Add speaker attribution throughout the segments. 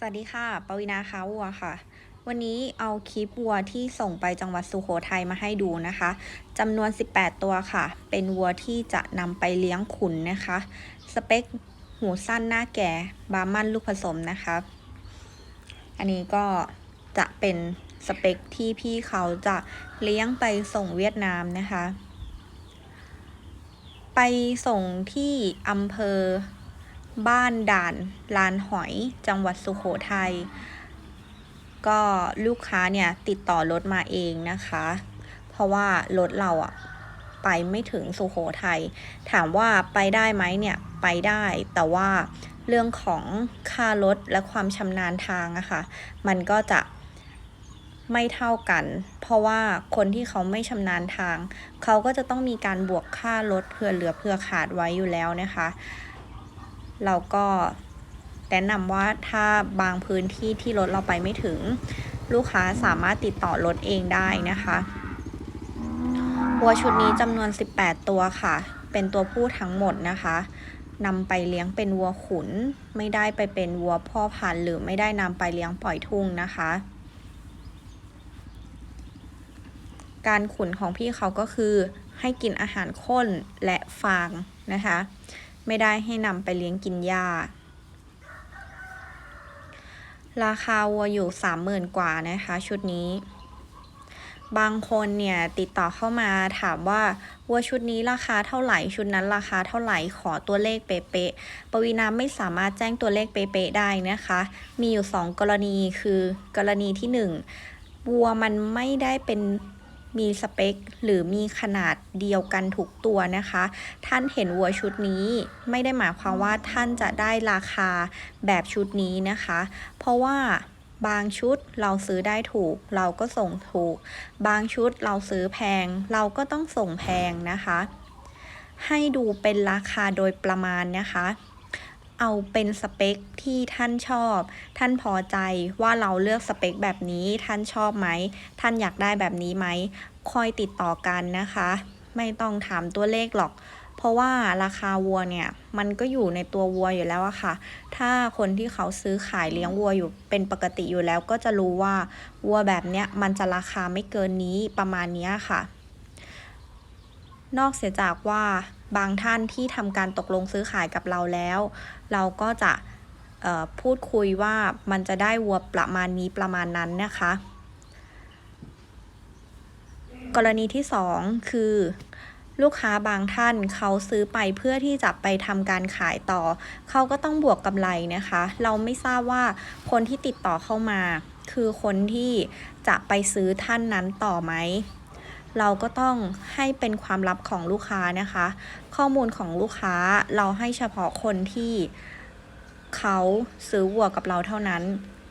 Speaker 1: สวัสดีค่ะ ปวีนาค้าวัวค่ะ วันนี้เอาคลิปวัวที่ส่งไปจังหวัดสุโขทัยมาให้ดูนะคะจำนวน 18 ตัวค่ะ เป็นวัวที่จะนำไปเลี้ยงขุนนะคะ สเปคหูสั้นหน้าแก่ บาร์มันลูกผสมนะคะ อันนี้ก็จะเป็นสเปคที่พี่เขาจะเลี้ยงไปส่งเวียดนามนะคะ ไปส่งที่อำเภอ บ้านด่านลานหอยจังหวัดสุโขทัยก็ลูกค้าเนี่ยติดต่อรถมาเองนะคะ เพราะว่ารถเราอะไปไม่ถึงสุโขทัยถามว่าไปได้ไหมเนี่ยไปได้แต่ว่าเรื่องของค่ารถและความชำนาญทางอะค่ะ มันก็จะไม่เท่ากัน เพราะว่าคนที่เขาไม่ชำนาญทาง เขาก็จะต้องมีการบวกค่ารถเผื่อเหลือเผื่อขาดไว้อยู่แล้วนะคะ เราก็แนะนำว่าถ้าบางพื้นที่ที่รถเราไปไม่ถึง ลูกค้าสามารถติดต่อรถเองได้นะคะวัวชุดนี้จำนวน 18 ตัวค่ะ เป็นตัวผู้ทั้งหมดนะคะนำไปเลี้ยงเป็นวัวขุน ไม่ได้ไปเป็นวัวพ่อพันธุ์หรือไม่ได้นำไปเลี้ยงปล่อยทุ่งนะคะ การขุนของพี่เขาก็คือให้กินอาหารข้นและฟางนะคะ ไม่ได้ให้นำไปเลี้ยงกินหญ้า ราคาวัวอยู่สามหมื่นกว่านะคะ ชุดนี้ บางคนเนี่ยติดต่อเข้ามาถามว่าวัวชุดนี้ราคาเท่าไหร่ชุดนั้นราคาเท่าไหร่ขอตัวเลขเป๊ะๆปวีนาไม่สามารถแจ้งตัวเลขเป๊ะๆได้นะคะ มีอยู่ 2 กรณีคือกรณีที่ 1 วัวมันไม่ได้เป็น มีสเปค หรือมีขนาดเดียวกันทุกตัวนะคะ ท่านเห็นวัวชุดนี้ไม่ได้หมายความว่าท่านจะได้ราคาแบบชุดนี้นะคะ เพราะว่าบางชุดเราซื้อได้ถูก เราก็ส่งถูก บางชุดเราซื้อแพง เราก็ต้องส่งแพงนะคะ ให้ดูเป็นราคาโดยประมาณนะคะ เอาเป็นสเปคที่ท่านชอบ ท่านพอใจว่าเราเลือกสเปคแบบนี้ท่านชอบไหม ท่านอยากได้แบบนี้ไหม คอยติดต่อกันนะคะ ไม่ต้องถามตัวเลขหรอก เพราะว่าราคาวัวเนี่ย มันก็อยู่ในตัววัวอยู่แล้วอะค่ะ ถ้าคนที่เขาซื้อขายเลี้ยงวัวอยู่เป็นปกติอยู่แล้ว ก็จะรู้ว่าวัวแบบเนี้ยมันจะราคาไม่เกินนี้ประมาณนี้ค่ะ นอกเสียจากว่า บางท่านที่ทำการตกลงซื้อขายกับเราแล้ว เราก็จะพูดคุยว่ามันจะได้วัวประมาณนี้ประมาณนั้นนะคะ กรณีที่สองคือลูกค้าบางท่านเขาซื้อไปเพื่อที่จะไปทำการขายต่อ เขาก็ต้องบวกกำไรนะคะ เราไม่ทราบว่าคนที่ติดต่อเข้ามา คือคนที่จะไปซื้อท่านนั้นต่อไหม เราก็ต้องให้เป็นความลับของลูกค้านะคะ ข้อมูลของลูกค้าเราให้เฉพาะคนที่เขาซื้อวัวกับเราเท่านั้น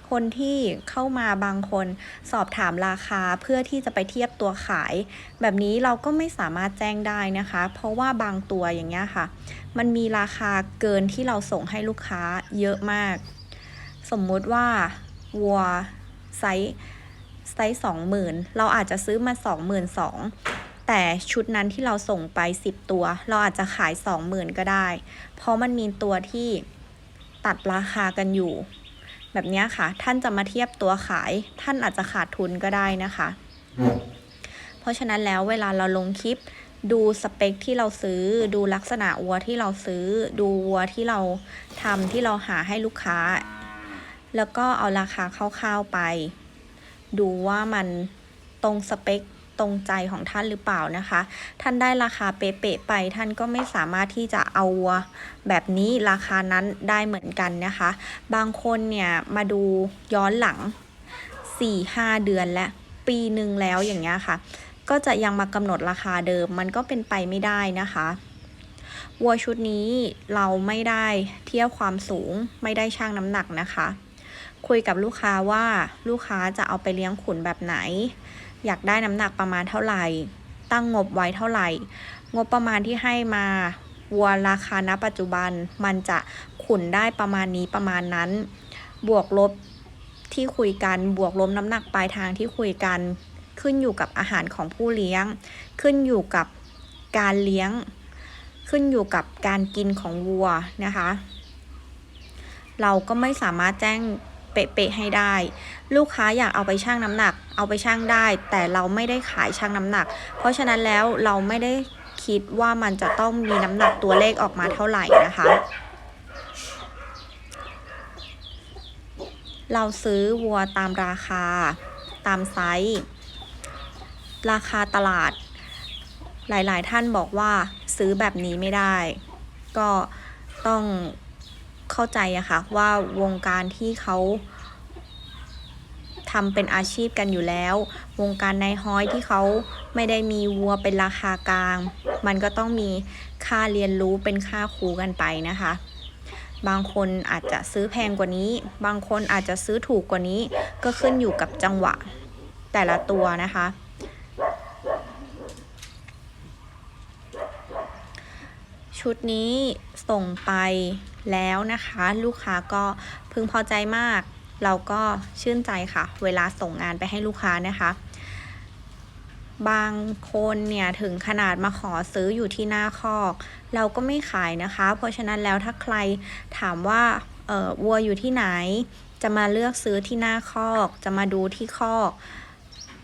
Speaker 1: คนที่เข้ามาบางคนสอบถามราคาเพื่อที่จะไปเทียบตัวขาย แบบนี้เราก็ไม่สามารถแจ้งได้นะคะ เพราะว่าบางตัวอย่างเงี้ยค่ะ มันมีราคาเกินที่เราส่งให้ลูกค้าเยอะมาก สมมุติว่าวัวไซส์ ไซส์สองหมื่นเราอาจจะซื้อมาสองหมื่นสองแต่ชุดนั้นที่เราส่งไป 10 ตัว เราอาจจะขาย 20,000 ก็ได้ เพราะมันมีตัวที่ตัดราคากันอยู่ แบบนี้ค่ะ ท่านจะมาเทียบตัวขาย ท่านอาจจะขาดทุนก็ได้นะคะ เพราะฉะนั้นแล้วเวลาเราลงคลิป ดูสเปคที่เราซื้อ ดูลักษณะวัวที่เราซื้อ ดูวัวที่เราทำที่เราหาให้ลูกค้า แล้วก็เอาราคาคร่าวๆไป ดูว่ามันตรงสเปคตรงใจของท่านหรือเปล่านะคะ ท่านได้ราคาเป๊ะๆไป ท่านก็ไม่สามารถที่จะเอาวัวแบบนี้ราคานั้นได้เหมือนกันนะคะ บางคนเนี่ยมาดูย้อนหลัง 4-5 เดือนและปีหนึ่งแล้วอย่างเงี้ยค่ะ ก็จะยังมากำหนดราคาเดิมมันก็เป็นไปไม่ได้นะคะวัวชุดนี้เราไม่ได้เทียบความสูงไม่ได้ชั่งน้ำหนักนะคะ คุยกับลูกค้าว่าลูกค้าจะเอาไปเลี้ยงขุนแบบไหน อยากได้น้ำหนักประมาณเท่าไหร่ ตั้งงบไว้เท่าไหร่ งบประมาณที่ให้มาวัวราคาณปัจจุบันมันจะขุนได้ประมาณนี้ประมาณนั้น บวกลบที่คุยกันบวกลบน้ำหนักปลายทางที่คุยกัน ขึ้นอยู่กับอาหารของผู้เลี้ยง ขึ้นอยู่กับการเลี้ยง ขึ้นอยู่กับการกินของวัวนะคะ เราก็ไม่สามารถแจ้ง เป๊ะๆให้ได้ ลูกค้าอยากเอาไปชั่งน้ำหนัก เอาไปชั่งได้ แต่เราไม่ได้ขายชั่งน้ำหนัก เพราะฉะนั้นแล้วเราไม่ได้คิดว่ามันจะต้องมีน้ำหนักตัวเลขออกมาเท่าไหร่นะคะ เราซื้อวัวตามราคา ตามไซส์ ราคาตลาด หลายๆ ท่านบอกว่าซื้อแบบนี้ไม่ได้ ก็ต้อง เข้าใจอะค่ะว่าวงการที่เขาทำเป็นอาชีพกันอยู่แล้ว วงการนายฮ้อยที่เขาไม่ได้มีวัวเป็นราคากลาง มันก็ต้องมีค่าเรียนรู้เป็นค่าครูกันไปนะคะ บางคนอาจจะซื้อแพงกว่านี้ บางคนอาจจะซื้อถูกกว่านี้ ก็ขึ้นอยู่กับจังหวะแต่ละตัวนะคะ ชุดนี้ส่งไปแล้วนะคะ ลูกค้าก็พึงพอใจมาก เราก็ชื่นใจค่ะ เวลาส่งงานไปให้ลูกค้านะคะ บางคนเนี่ยถึงขนาดมาขอซื้ออยู่ที่หน้าคอก เราก็ไม่ขายนะคะ เพราะฉะนั้นแล้วถ้าใครถามว่าเออวัวอยู่ที่ไหน จะมาเลือกซื้อที่หน้าคอก จะมาดูที่คอก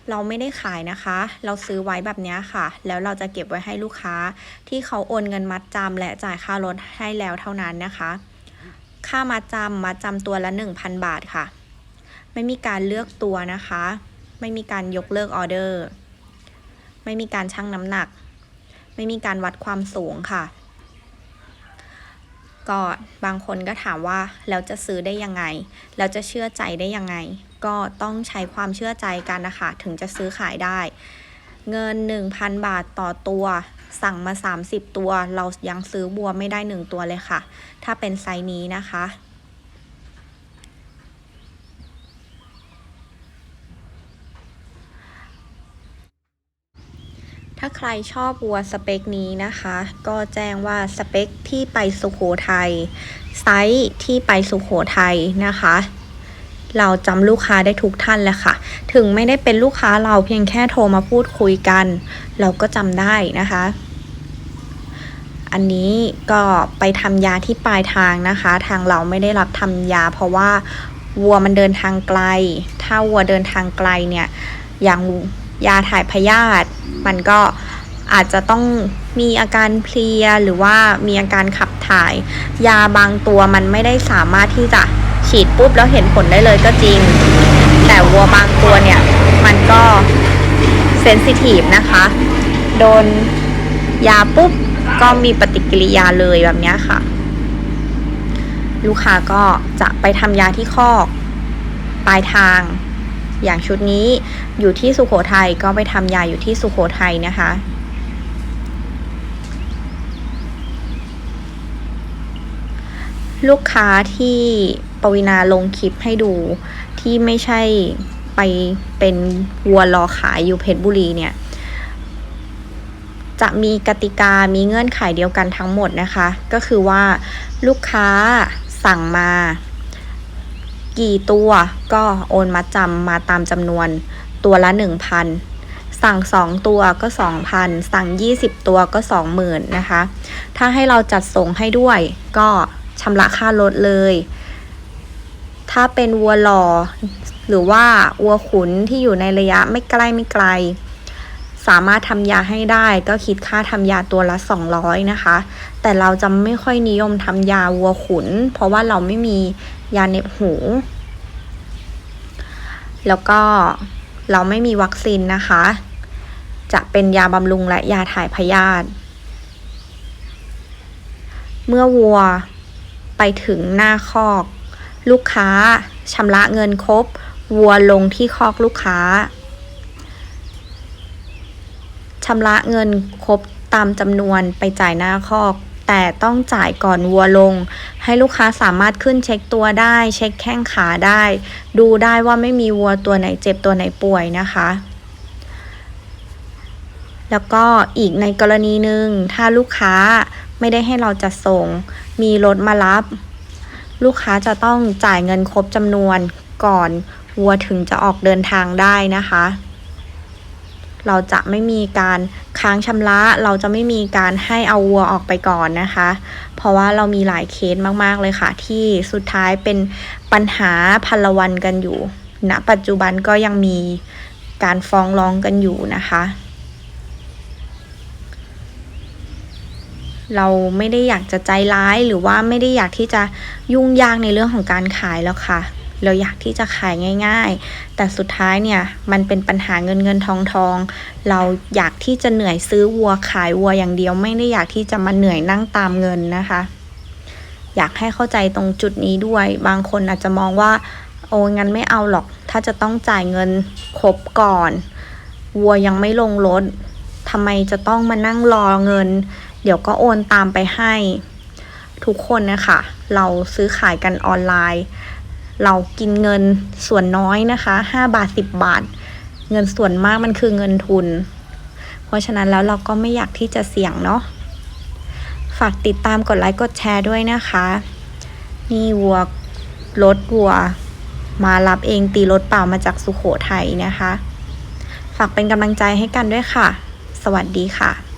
Speaker 1: เราไม่ได้ขายนะคะ เราซื้อไว้แบบนี้ค่ะ แล้วเราจะเก็บไว้ให้ลูกค้า ที่เขาโอนเงินมัดจำและจ่ายค่ารถให้แล้วเท่านั้นนะคะ ค่ามัดจำมัดจำตัวละ 1,000 บาทค่ะ ไม่มีการเลือกตัวนะคะ ไม่มีการยกเลิกออเดอร์ ไม่มีการชั่งน้ำหนัก ไม่มีการวัดความสูงค่ะ ก็บางคนก็ถามว่าแล้วจะซื้อได้ยังไง แล้วจะเชื่อใจได้ยังไง ก็ต้องใช้ความเชื่อใจกันนะคะ ถึงจะซื้อขายได้ เงิน 1,000 บาทต่อตัว สั่งมา 30 ตัว เรายังซื้อบัวไม่ได้ 1 ตัวเลยค่ะ ถ้าเป็นไซส์นี้นะคะ ถ้าใครชอบวัวสเปคนี้นะคะ ก็แจ้งว่าสเปคที่ไปสุโขทัยไซส์ที่ไปสุโขทัยนะคะ เราจำลูกค้าได้ทุกท่านแหละค่ะ ถึงไม่ได้เป็นลูกค้าเราเพียงแค่โทรมาพูดคุยกัน เราก็จำได้นะคะ อันนี้ก็ไปทำยาที่ปลายทางนะคะ ทางเราไม่ได้รับทำยา เพราะว่าวัวมันเดินทางไกล ถ้าวัวเดินทางไกลเนี่ยอย่าง ยาถ่ายพยาธิมันก็อาจจะต้องมีอาการเพลียหรือว่ามีอาการขับถ่าย ยาบางตัวมันไม่ได้สามารถที่จะฉีดปุ๊บแล้วเห็นผลได้เลยก็จริง แต่วัวบางตัวเนี่ย มันก็เซนซิทีฟนะคะ โดนยาปุ๊บก็มีปฏิกิริยาเลยแบบนี้ค่ะ ลูกค้าก็จะไปทำยาที่คอก ปลายทาง อย่างชุดนี้อยู่ที่สุโขทัยก็ไปทำยาอยู่ที่สุโขทัยนะคะ ลูกค้าที่ปวินาลงคลิปให้ดูที่ไม่ใช่ไปเป็นวัวรอขายอยู่เพชรบุรีเนี่ย จะมีกติกามีเงื่อนไขเดียวกันทั้งหมดนะคะ ก็คือว่าลูกค้าสั่งมา กี่ตัวก็โอนมาจำมาตามจำนวนตัวละ 1,000 สั่ง 2 ตัวก็ 2,000 สั่ง 20 ตัวก็ 20,000นะคะ ถ้าให้เราจัดส่งให้ด้วยก็ชำระค่ารถเลย ถ้าเป็นวัวหล่อหรือว่าวัวขุนที่อยู่ในระยะไม่ใกล้ไม่ไกล สามารถทำยาให้ได้ก็คิดค่าทำยาตัวละ 200 นะคะ แต่เราจะไม่ค่อยนิยมทำยาวัวขุน เพราะว่าเราไม่มียาเน็บหู แล้วก็เราไม่มีวัคซีนนะคะ จะเป็นยาบำรุงและยาถ่ายพยาธิ เมื่อวัวไปถึงหน้าคอก ลูกค้าชำระเงินครบ วัวลงที่คอกลูกค้า ชำระเงินครบตามจำนวนไปจ่ายหน้าคอก แต่ต้องจ่ายก่อนวัวลง ให้ลูกค้าสามารถขึ้นเช็คตัวได้ เช็คแข้งขาได้ ดูได้ว่าไม่มีวัวตัวไหนเจ็บตัวไหนป่วยนะคะ แล้วก็อีกในกรณีหนึ่งถ้าลูกค้าไม่ได้ให้เราจัดส่ง มีรถมารับ ลูกค้าจะต้องจ่ายเงินครบจำนวนก่อนวัวถึงจะออกเดินทางได้นะคะ เราจะไม่มีการค้างชำระ เราจะไม่มีการให้เอาวัวออกไปก่อนนะคะ เพราะว่าเรามีหลายเคสมากๆเลยค่ะ ที่สุดท้ายเป็นปัญหาพันละวันกันอยู่ณปัจจุบันก็ยังมีการฟ้องร้องกันอยู่นะคะ เราไม่ได้อยากจะใจร้ายหรือว่าไม่ได้อยากที่จะยุ่งยากในเรื่องของการขายแล้วค่ะ เราอยากที่จะขายง่าย ๆ แต่สุดท้ายเนี่ยมันเป็นปัญหาเงินเงินทองทอง เราอยากที่จะเหนื่อยซื้อวัวขายวัวอย่างเดียว ไม่ได้อยากที่จะมาเหนื่อยนั่งตามเงินนะคะ อยากให้เข้าใจตรงจุดนี้ด้วย บางคนอาจจะมองว่า โอ้งั้นไม่เอาหรอก ถ้าจะต้องจ่ายเงินครบก่อน วัวยังไม่ลงรถทำไมจะต้องมานั่งรอเงิน เดี๋ยวก็โอนตามไปให้ ทุกคนนะคะ เราซื้อขายกันออนไลน์ เรากินเงินส่วนน้อยนะคะ 5 บาท 10 บาท เงินส่วนมากมันคือเงินทุน เพราะฉะนั้นแล้วเราก็ไม่อยากที่จะเสี่ยงเนาะฝากติดตามกดไลค์กดแชร์ด้วยนะคะ นี่วัวรถวัว มารับเองตีรถเปล่ามาจากสุโขทัยนะคะ ฝากเป็นกำลังใจให้กันด้วยค่ะ สวัสดีค่ะ